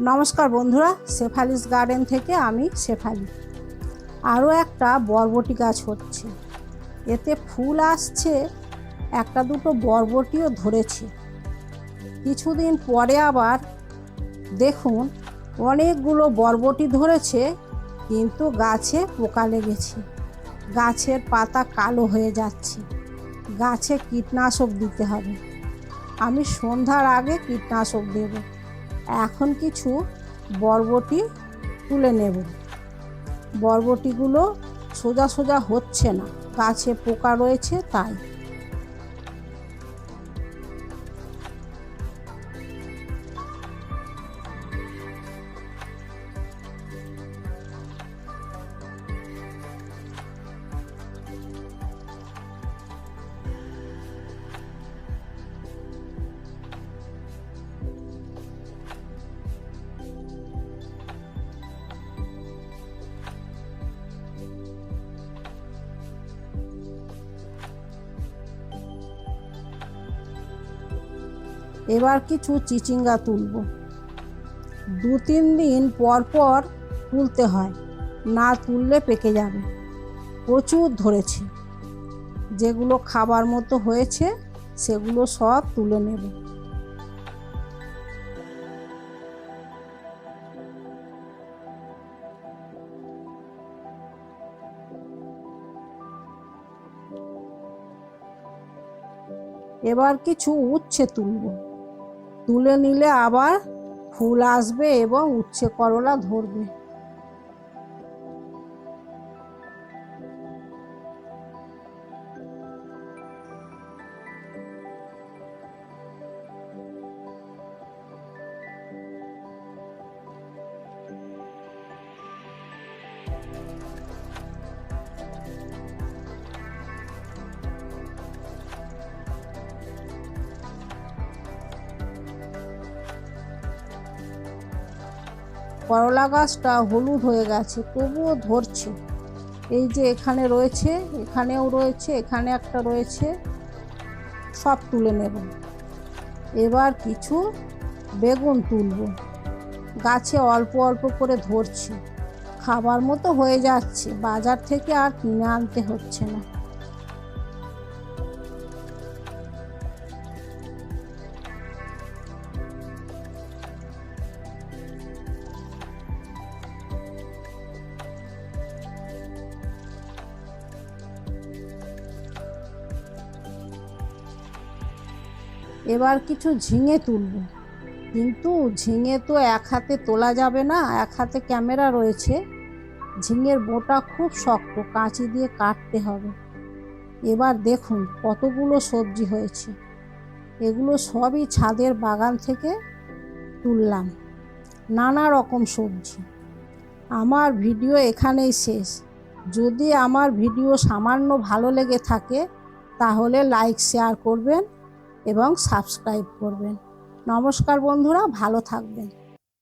নমস্কার বন্ধুরা, শেফালিস গার্ডেন থেকে আমি শেফালি। আরও একটা বরবটি গাছ হচ্ছে। এতে ফুল আসছে, একটা দুটো বরবটিও ধরেছে। কিছুদিন পরে আবার দেখুন, অনেকগুলো বরবটি ধরেছে, কিন্তু গাছে পোকা লেগেছে। গাছের পাতা কালো হয়ে যাচ্ছে। গাছে কীটনাশক দিতে হবে। আমি সন্ধ্যার আগে কীটনাশক দেবো। এখন কিছু বরবটি তুলে নেব। বরবটিগুলো সোজা সোজা হচ্ছে না গাছে পোকা রয়েছে তাই। এবার কিছু চিচিঙ্গা তুলব। দু তিন দিন পর পর তুলতে হয়, না তুললে পেকে যাবে। প্রচুর ধরেছে। যেগুলো খাবার মতো হয়েছে, সেগুলো সব তুলে নেব। এবার কিছু উচ্ছে তুলব। তুলে নিলে আবার ফুল আসবে এবং উচ্ছে করলা ধরবে। করলা গাছটা হলুদ হয়ে গেছে, তবুও ধরছে। এই যে এখানে রয়েছে, এখানেও রয়েছে, এখানে একটা রয়েছে, সব তুলে নেব। এবার কিছু বেগুন তুলব। গাছে অল্প অল্প করে ধরছে। খাবার মতো হয়ে যাচ্ছে, বাজার থেকে আর কিনে আনতে হচ্ছে না। এবার কিছু ঝিঙে তুলব। কিন্তু ঝিঙে তো এক হাতে তোলা যাবে না, এক হাতে ক্যামেরা রয়েছে। ঝিঙের বোটা খুব শক্ত, কাঁচি দিয়ে কাটতে হবে। এবার দেখুন কতগুলো সবজি হয়েছে। এগুলো সবই ছাদের বাগান থেকে তুললাম। নানা রকম সবজি। আমার ভিডিও এখানেই শেষ। যদি আমার ভিডিও সামান্য ভালো লেগে থাকে, তাহলে লাইক, শেয়ার করবেন। এবং সাবস্ক্রাইব করবেন। নমস্কার বন্ধুরা ভালো থাকবেন।